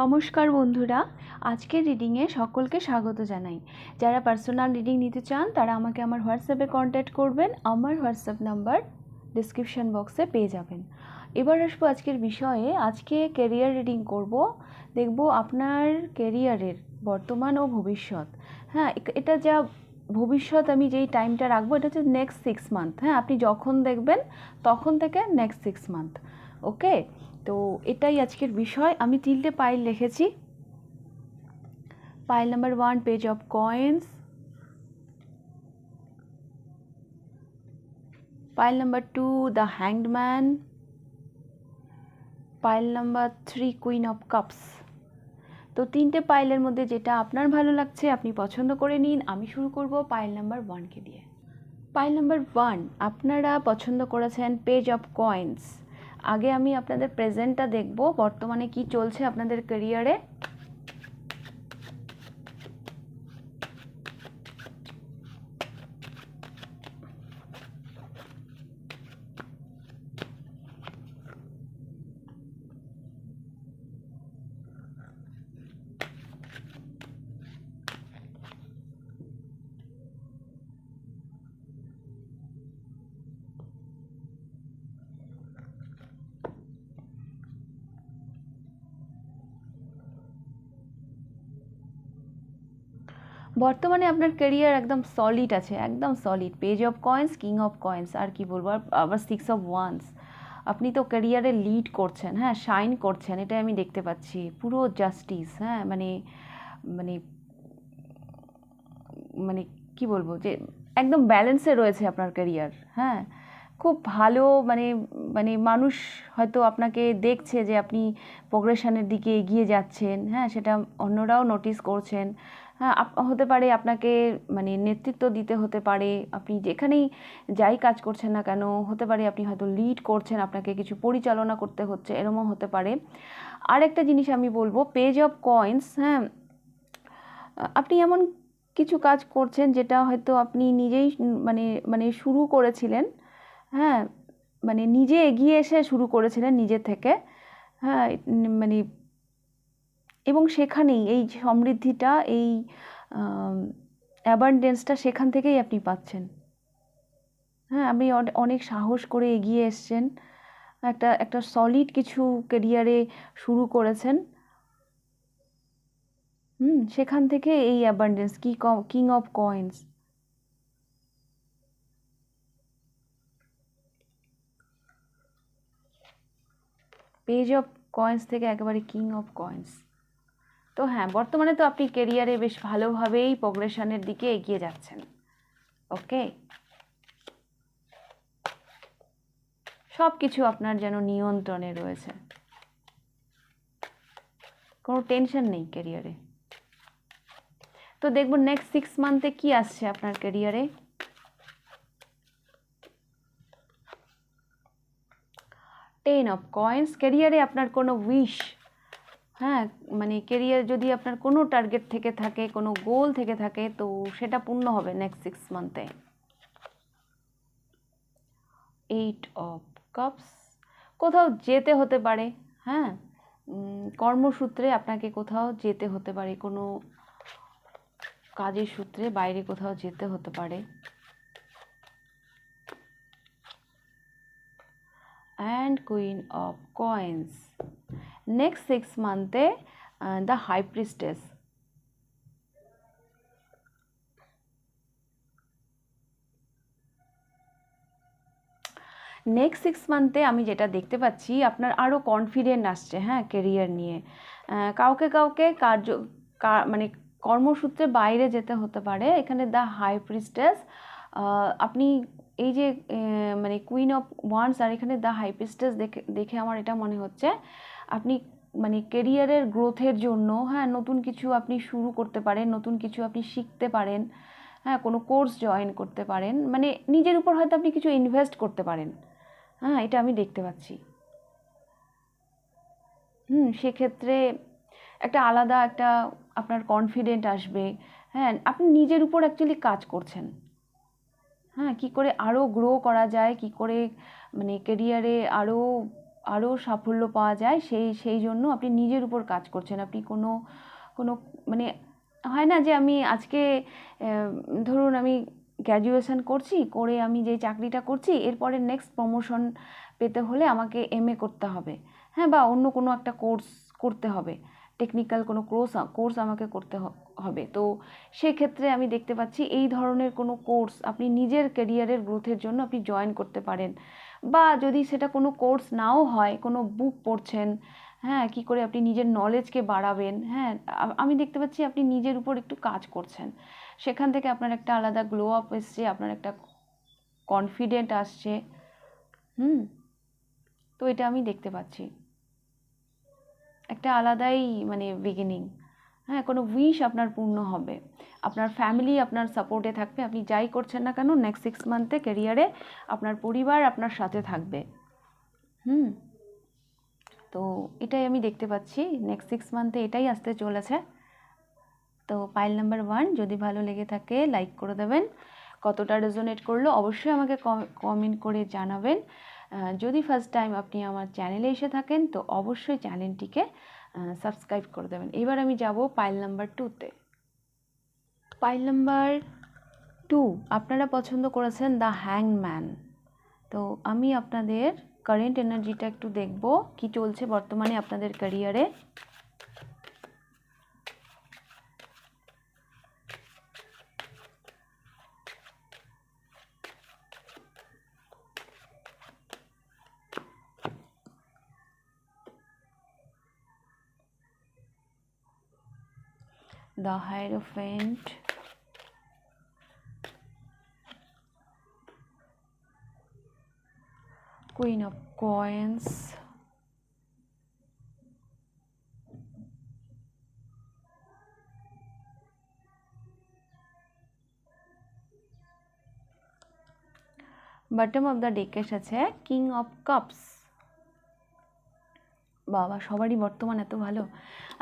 নমস্কার বন্ধুরা, আজকের রিডিংয়ে সকলকে স্বাগত জানাই। যারা পার্সোনাল রিডিং নিতে চান, তারা আমাকে আমার হোয়াটসঅ্যাপে কন্ট্যাক্ট করবেন, আমার হোয়াটসঅ্যাপ নাম্বার ডিসক্রিপশন বক্সে পেয়ে যাবেন। এবার আসব আজকের বিষয়ে, আজকে কেরিয়ার রিডিং করব, দেখব আপনার কেরিয়ারের বর্তমান ও ভবিষ্যৎ। হ্যাঁ এটা যা ভবিষ্যৎ আমি যেই টাইমটা রাখব, এটা হচ্ছে নেক্সট সিক্স মান্থ হ্যাঁ আপনি যখন দেখবেন, তখন থেকে নেক্সট সিক্স মান্থ ওকে তো এটাই আজকের বিষয়। আমি তিনটে পাইল লিখেছি। Pile number one, page of coins. Pile number two, the hanged man. Pile number three, queen of cups. তো তিনটে পাইলের মধ্যে যেটা আপনার ভালো লাগছে, আপনি পছন্দ করে নিন। আমি শুরু করব পাইল নাম্বার ওয়ানকে দিয়ে। পাইল নাম্বার ওয়ান, আপনারা পছন্দ করেছেন পেজ অফ কয়েন্স। আগে আমি আপনাদের প্রেজেন্টটা দেখব বর্তমানে কি চলছে আপনাদের ক্যারিয়ারে বর্তমানে আপনার ক্যারিয়ার একদম সলিড আছে, একদম solid page of coins king of coins আর কি বলব, আর আবার সিক্স অফ ওয়ান্স আপনি তো ক্যারিয়ারে লিড করছেন হ্যাঁ শাইন করছেন, এটাই আমি দেখতে পাচ্ছি। পুরো জাস্টিস হ্যাঁ মানে মানে মানে কি বলব যে, একদম ব্যালেন্সে রয়েছে আপনার ক্যারিয়ার হ্যাঁ। খুব ভালো মানে মানে মানুষ হয়তো আপনাকে দেখছে যে আপনি প্রোগ্রেশনের দিকে এগিয়ে যাচ্ছেন। হ্যাঁ সেটা অন্যরাও নোটিস করছেন। হ্যাঁ হতে পারে আপনাকে মানে নেতৃত্ব দিতে হতে পারে। আপনি যেখানেই যাই কাজ করছেন না কেন, হতে পারে আপনি হয়তো লিড করছেন, আপনাকে কিছু পরিচালনা করতে হচ্ছে, এরমও হতে পারে। আরেকটা জিনিস আমি বলব পেজ অফ কয়েন্স হ্যাঁ আপনি এমন কিছু কাজ করছেন যেটা হয়তো আপনি নিজেই মানে মানে শুরু করেছিলেন। হ্যাঁ মানে নিজে এগিয়ে এসে শুরু করেছিলেন নিজে থেকে। হ্যাঁ মানে এবং সেখানেই এই সমৃদ্ধিটা, এই অ্যাবান্ডেন্সটা সেখান থেকেই আপনি পাচ্ছেন। হ্যাঁ আপনি অনেক সাহস করে এগিয়ে এসছেন। একটা একটা সলিড কিছু কেরিয়ারে শুরু করেছেন। হুম, সেখান থেকে এই অ্যাবান্ডেন্স কি king of coins page of coins থেকে একেবারে কিং অফ কয়েন্স তো হ্যাঁ বর্তমানে তো আপনি কেরিয়ারে বেশ ভালোভাবেই প্রোগ্রেশনের দিকে এগিয়ে যাচ্ছেন। ওকে সব কিছু আপনার যেন নিয়ন্ত্রণে রয়েছে। কোনো টেনশন নেই ক্যারিয়ারে তো দেখব নেক্সট সিক্স মান্থে কি আসছে আপনার ক্যারিয়ারে টেন অফ কয়েন্স ক্যারিয়ারে আপনার কোনো উইশ হ্যাঁ মানে কেরিয়ার যদি আপনার কোনো টার্গেট থেকে থাকে, কোনো গোল থেকে থাকে, তো সেটা পূর্ণ হবে নেক্সট সিক্স মান্থে এইট অফ কাপস কোথাও যেতে হতে পারে হ্যাঁ কর্মসূত্রে আপনাকে কোথাও যেতে হতে পারে, কোনো কাজের সূত্রে বাইরে কোথাও যেতে হতে পারে। And queen of coins next six মান্থে the high priestess next six মান্থে আমি যেটা দেখতে পাচ্ছি আপনার আরও কনফিডেন্ট আসছে হ্যাঁ কেরিয়ার নিয়ে কাউকে কাউকে কার্য মানে কর্মসূত্রে বাইরে যেতে হতে পারে এখানে দ্য হাই প্রিস্টেস আপনি এই যে মানে কুইন অফ ওয়ান্স আর এখানে দ্য হাই প্রিস্টেস দেখে দেখে আমার এটা মনে হচ্ছে। আপনি মানে কেরিয়ারের গ্রোথের জন্য হ্যাঁ নতুন কিছু আপনি শুরু করতে পারেন, নতুন কিছু আপনি শিখতে পারেন হ্যাঁ কোনো কোর্স জয়েন করতে পারেন মানে নিজের উপর হয়তো আপনি কিছু ইনভেস্ট করতে পারেন। হ্যাঁ এটা আমি দেখতে পাচ্ছি। হুম, সেক্ষেত্রে একটা আলাদা একটা আপনার কনফিডেন্ট আসবে। হ্যাঁ আপনি নিজের উপর অ্যাকচুয়ালি কাজ করছেন। হ্যাঁ কি করে আরও গ্রো করা যায়, কি করে মানে কেরিয়ারে আরও আরও সাফল্য পাওয়া যায়, সেই সেই জন্য আপনি নিজের উপর কাজ করছেন। আপনি কোনো কোনো মানে হয় না যে আমি আজকে ধরুন আমি গ্র্যাজুয়েশন করছি, করে আমি যে চাকরিটা করছি, এরপরে নেক্সট প্রমোশন পেতে হলে আমাকে এমএ করতে হবে। হ্যাঁ বা অন্য কোনো একটা কোর্স করতে হবে। টেকনিক্যাল কোনো কোর্স কোর্স আমাকে করতে হবে। তো সেক্ষেত্রে আমি দেখতে পাচ্ছি এই ধরনের কোনো কোর্স আপনি নিজের ক্যারিয়ারের গ্রোথের জন্য আপনি জয়েন করতে পারেন। বা যদি সেটা কোনো কোর্স নাও হয়, কোনো বুক পড়ছেন হ্যাঁ কি করে আপনি নিজের নলেজকে বাড়াবেন হ্যাঁ আমি দেখতে পাচ্ছি আপনি নিজের উপর একটু কাজ করছেন। সেখান থেকে আপনার একটা আলাদা গ্লো আপ এসছে, আপনার একটা কনফিডেন্ট আসছে। হুম, তো এটা আমি দেখতে পাচ্ছি। একটা আলাদাই মানে বিগিনিং হ্যাঁ কোনো উইশ আপনার পূর্ণ হবে। আপনার ফ্যামিলি আপনার সাপোর্টে থাকবে। আপনি যাই করছেন না কেন নেক্সট সিক্স মান্থে ক্যারিয়ারে আপনার পরিবার আপনার সাথে থাকবে। হুম? তো এটাই আমি দেখতে পাচ্ছি। নেক্সট সিক্স মান্থে এটাই আসতে চলেছে। তো পাইল নাম্বার ওয়ান যদি ভালো লেগে থাকে লাইক করে দেবেন। কতটা রেজোনেট করল অবশ্যই আমাকে কমেন্ট করে জানাবেন। যদি ফার্স্ট টাইম আপনি আমার চ্যানেলে এসে থাকেন, তো অবশ্যই চ্যানেলটিকে সাবস্ক্রাইব করে দেবেন। এবার আমি যাব পাইল নাম্বার টুতে পাইল নাম্বার টু আপনারা পছন্দ করেছেন দ্য হ্যাংম্যান তো আমি আপনাদের কারেন্ট এনার্জিটা একটু দেখব, কি চলছে বর্তমানে আপনাদের ক্যারিয়ারে the Hierophant, Queen of Coins, bottom of the ডেকেশ আছে কিং অফ কাপস বাবা, সবারই বর্তমান এত ভালো।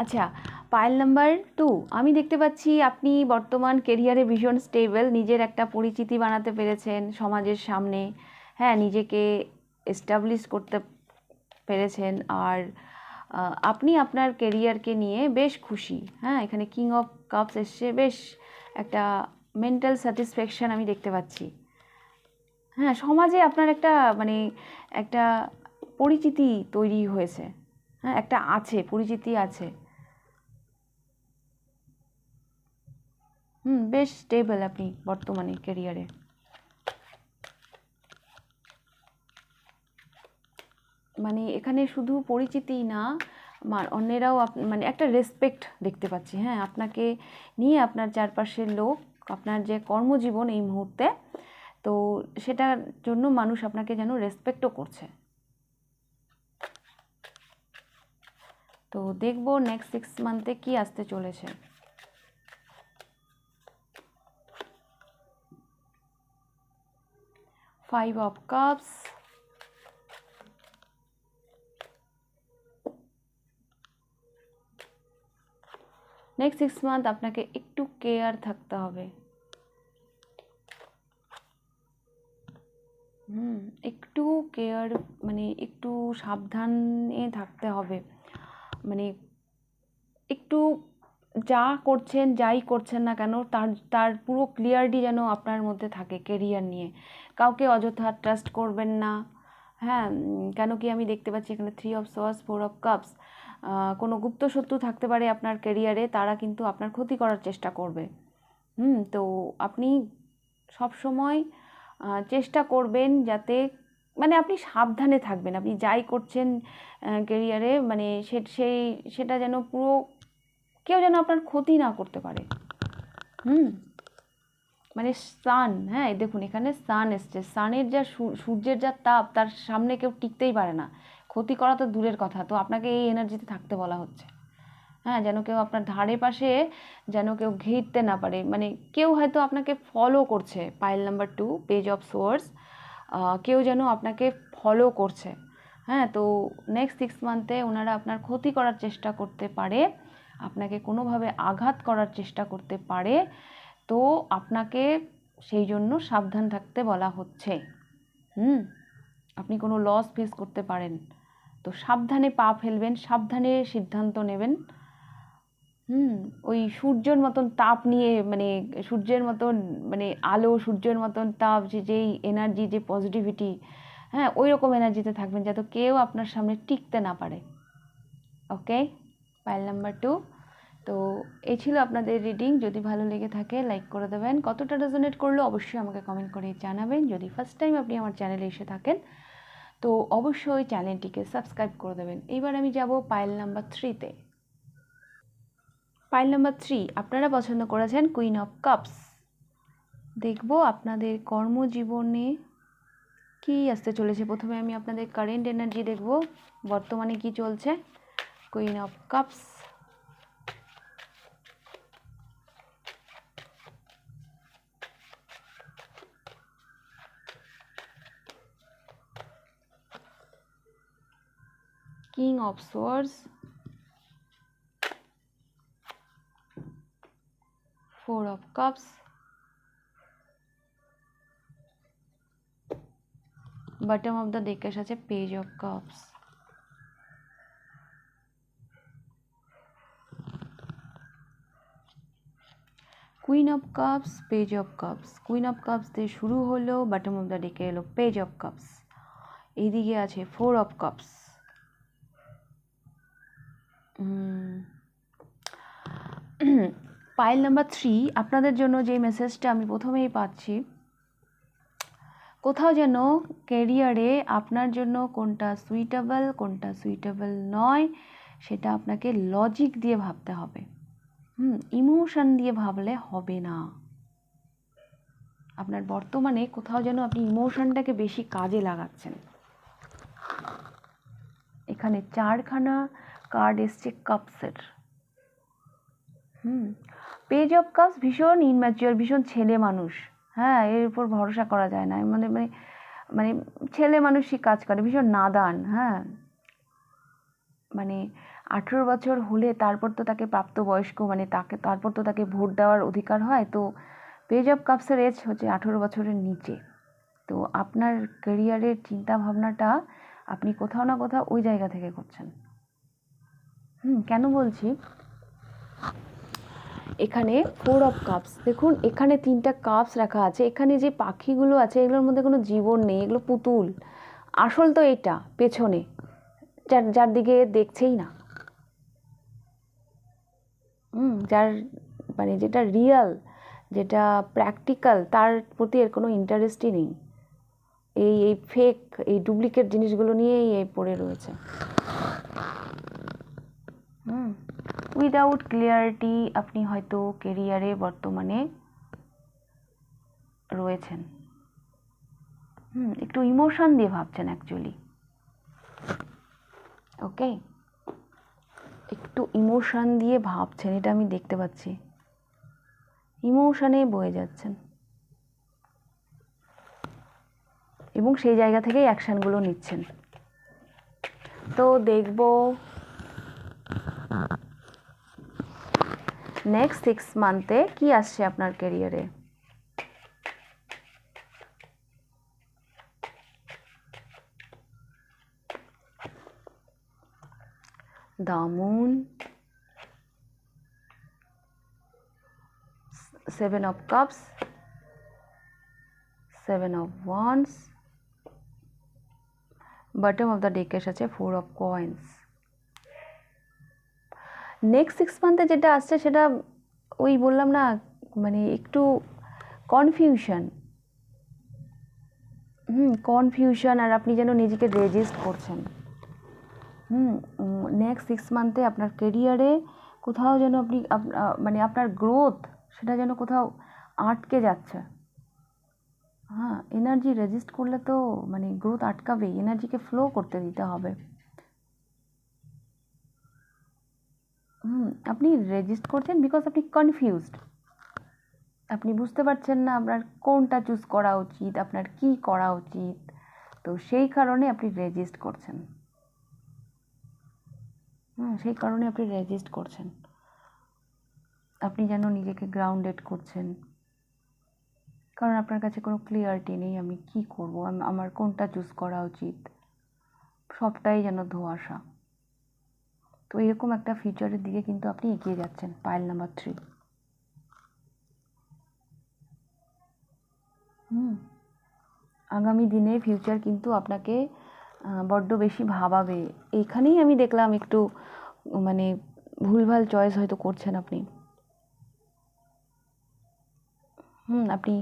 আচ্ছা পাইল নাম্বার টু আমি দেখতে পাচ্ছি আপনি বর্তমান কেরিয়ারে ভীষণ স্টেবল নিজের একটা পরিচিতি বানাতে পেরেছেন সমাজের সামনে। হ্যাঁ নিজেকে এস্টাবলিশ করতে পেরেছেন আর আপনি আপনার কেরিয়ারকে নিয়ে বেশ খুশি। হ্যাঁ এখানে কিং অফ কাপস এসছে, বেশ একটা মেন্টাল স্যাটিসফ্যাকশন আমি দেখতে পাচ্ছি। হ্যাঁ সমাজে আপনার একটা মানে একটা পরিচিতি তৈরি হয়েছে। হ্যাঁ একটা আছে, পরিচিতি আছে। হুম, বেশ স্টেবল আপনি বর্তমানে ক্যারিয়ারে মানে এখানে শুধু পরিচিতিই না অন্যেরাও মানে একটা রেসপেক্ট দেখতে পাচ্ছি হ্যাঁ। আপনাকে নিয়ে আপনার চারপাশের লোক, আপনার যে কর্মজীবন এই মুহূর্তে, তো সেটার জন্য মানুষ আপনাকে যেন রেসপেক্টও করছে। তো দেখব নেক্সট সিক্স মান্থে কি আসতে চলেছে। Five of cups next six month আপনাকে একটু কেয়ার থাকতে হবে। হুম, একটু কেয়ার মানে একটু সাবধানে থাকতে হবে। মানে একটু যা করছেন, যাই করছেন না কেন, তার তার পুরো ক্লিয়ারিটি যেন আপনার মধ্যে থাকে কেরিয়ার নিয়ে। কাউকে অযথা ট্রাস্ট করবেন না। হ্যাঁ কেন কি আমি দেখতে পাচ্ছি এখানে থ্রি অফ সোয়াস ফোর অফ কাপস কোনো গুপ্ত শত্রু থাকতে পারে আপনার কেরিয়ারে তারা কিন্তু আপনার ক্ষতি করার চেষ্টা করবে। হুম, তো আপনি সব সময় চেষ্টা করবেন যাতে মানে আপনি সাবধানে থাকবেন। আপনি যাই করছেন কেরিয়ারে মানে সে, সেই, সেটা যেন পুরো কেউ যেন আপনার ক্ষতি না করতে পারে। হুম? মানে সান হ্যাঁ দেখুন এখানে সান এসছে। সানের যা সূর্যের যা তাপ, তার সামনে কেউ টিকতেই পারে না। ক্ষতি করা তো দূরের কথা, তো আপনাকে এই এনার্জিতে থাকতে বলা হচ্ছে। হ্যাঁ যেন কেউ আপনার ধারে পাশে যেন কেউ ঘিরতে না পারে। মানে কেউ হয়তো আপনাকে ফলো করছে। Pile number two page of swords কেউ যেন আপনাকে ফলো করছে। হ্যাঁ তো নেক্সট সিক্স মান্থে ওনারা আপনার ক্ষতি করার চেষ্টা করতে পারে, আপনাকে কোনোভাবে আঘাত করার চেষ্টা করতে পারে, তো আপনাকে সেই জন্য সাবধান থাকতে বলা হচ্ছে। হুম, আপনি কোনো লস ফেস করতে পারেন। তো সাবধানে পা ফেলবেন, সাবধানে সিদ্ধান্ত নেবেন। হুম, ওই সূর্যের মতন তাপ নিয়ে মানে সূর্যের মতন মানে আলো, সূর্যের মতন তাপ, যে যেই এনার্জি যে পজিটিভিটি হ্যাঁ ওই রকম এনার্জিতে থাকবেন যাতে কেউ আপনার সামনে টিকতে না পারে। ওকে পাইল নাম্বার টু তো এই ছিল আপনাদের রিডিং যদি ভালো লেগে থাকে লাইক করে দেবেন। কতটা রেজোনেট করল অবশ্যই আমাকে কমেন্ট করে জানাবেন। যদি ফার্স্ট টাইম আপনি আমার চ্যানেলে এসে থাকেন, তো অবশ্যই চ্যানেলটিকে সাবস্ক্রাইব করে দেবেন। এইবার আমি যাব পাইল নাম্বার থ্রিতে পাইল নাম্বার থ্রি আপনারা পছন্দ করেছেন কুইন অফ কাপস দেখব আপনাদের কর্মজীবনে কি আসতে চলেছে। প্রথমে আমি আপনাদের কারেন্ট এনার্জি দেখব। বর্তমানে কি চলছে? Queen of cups king of swords four of cups. Bottom of the deck সাথে page of cups. Queen of cups page of cups queen of cups দিয়ে শুরু হলো বটম অফ দ্য ডেকে এলো পেজ অফ কাপস এইদিকে আছে four of cups pile number three আপনাদের জন্য যে মেসেজটা আমি প্রথমেই পাচ্ছি, কোথাও যেন ক্যারিয়ারে আপনার জন্য কোনটা সুইটেবল কোনটা সুইটেবল নয়, সেটা আপনাকে লজিক দিয়ে ভাবতে হবে। হুম ইমোশন দিয়ে ভাবলে হবে না। আপনার বর্তমানে কোথাও যেন আপনি ইমোশনটাকে বেশি কাজে লাগাচ্ছেন। এখানে চারখানা কার্ড এসছে কাপসের হুম পেজ অফ কাপস ভীষণ ইনম্যাচিওর ভীষণ ছেলে মানুষ। হ্যাঁ এর উপর ভরসা করা যায় না। মানে মানে মানে ছেলে মানুষই কাজ করে, ভীষণ নাদান হ্যাঁ। মানে আঠেরো বছর হলে তারপর তো তাকে প্রাপ্তবয়স্ক মানে তাকে, তারপর তো তাকে ভোট দেওয়ার অধিকার হয়। তো পেজ অফ কাপসের এজ হচ্ছে আঠেরো বছরের নিচে। তো আপনার কেরিয়ারের চিন্তা ভাবনাটা আপনি কোথাও না কোথাও ওই জায়গা থেকে করছেন। হুম, কেন বলছি? এখানে ফোর অফ কাপস দেখুন, এখানে তিনটা কাপস রাখা আছে। এখানে যে পাখিগুলো আছে, এগুলোর মধ্যে কোনো জীবন নেই, এগুলো পুতুল। আসল তো এটা, পেছনে। যার যার দিকে দেখছেই না। হুম, যার মানে যেটা রিয়াল যেটা প্র্যাকটিক্যাল তার প্রতি এর কোনো ইন্টারেস্টই নেই। এই এই ফেক এই ডুপ্লিকেট জিনিসগুলো নিয়েই এই পড়ে রয়েছে। হুম। উইদাউট ক্লিয়ারিটি আপনি হয়তো কেরিয়ারে বর্তমানে রয়েছেন। হুম, একটু ইমোশন দিয়ে ভাবছেন অ্যাকচুয়ালি ওকে একটু ইমোশন দিয়ে ভাবছেন, এটা আমি দেখতে পাচ্ছি। ইমোশনে বয়ে যাচ্ছেন। এবং সেই জায়গা থেকেই অ্যাকশানগুলো নিচ্ছেন। তো দেখব নেক্সট সিক্স মান্থে কি আসছে আপনার ক্যারিয়ারে the moon seven of cups seven of wands bottom of the deck এর সাথে four of coins next six মান্থে যেটা আসছে, সেটা ওই বললাম না মানে একটু কনফিউশন হুম কনফিউশন আর আপনি যেন নিজেকে রেজিস্ট করছেন। হুম নেক্সট সিক্স মান্থে আপনার কেরিয়ারে কোথাও যেন আপনি মানে আপনার গ্রোথ সেটা যেন কোথাও আটকে যাচ্ছে। হ্যাঁ এনার্জি রেজিস্ট করলে তো মানে গ্রোথ আটকাবেই এনার্জিকে ফ্লো করতে দিতে হবে। হুম, আপনি রেজিস্ট করছেন বিকজ আপনি কনফিউজড আপনি বুঝতে পারছেন না আপনার কোনটা চুজ করা উচিত, আপনার কি করা উচিত। তো সেই কারণে আপনি রেজিস্ট করছেন। হুম, সেই কারণে আপনি রেজিস্ট করছেন। আপনি যেন নিজেকে গ্রাউন্ডেড করছেন। কারণ আপনার কাছে কোনো ক্লিয়ারিটি নেই, আমি কি করব? আমার কোনটা চুজ করা উচিত? সবটাই যেন ধোঁয়াশা। তো এরকম একটা ফিউচারের দিকে কিন্তু আপনি এগিয়ে যাচ্ছেন পাইল নাম্বার থ্রি হুম, আগামী দিনে ফিউচার কিন্তু আপনাকে বড্ড বেশি ভাবাবে। এখানেই আমি দেখলাম একটু মানে ভুলভাল চয়েস হয়তো করছেন আপনি। হুম, আপনি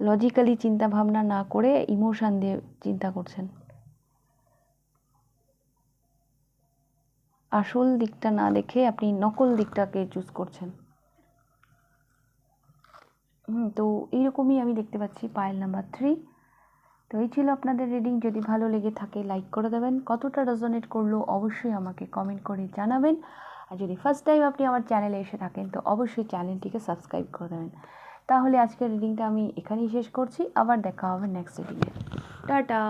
লজিক্যালি চিন্তা ভাবনা না করে ইমোশান দিয়ে চিন্তা করছেন। আসল দিকটা না দেখে আপনি নকল দিকটাকে চুজ করছেন। হুম, তো এইরকমই আমি দেখতে পাচ্ছি পায়েল নাম্বার থ্রি তো এই ছিল আপনাদের রিডিং যদি ভালো লেগে থাকে লাইক করে দেবেন। কতটা রেজোনেট করল অবশ্যই আমাকে কমেন্ট করে জানাবেন। আর যদি ফার্স্ট টাইম আপনি আমার চ্যানেলে এসে থাকেন, তো অবশ্যই চ্যানেলটিকে সাবস্ক্রাইব করে দেবেন। তাহলে আজকের রিডিংটা আমি এখানেই শেষ করছি। আবার দেখা হবে নেক্সট রিডিংয়ে টাটা!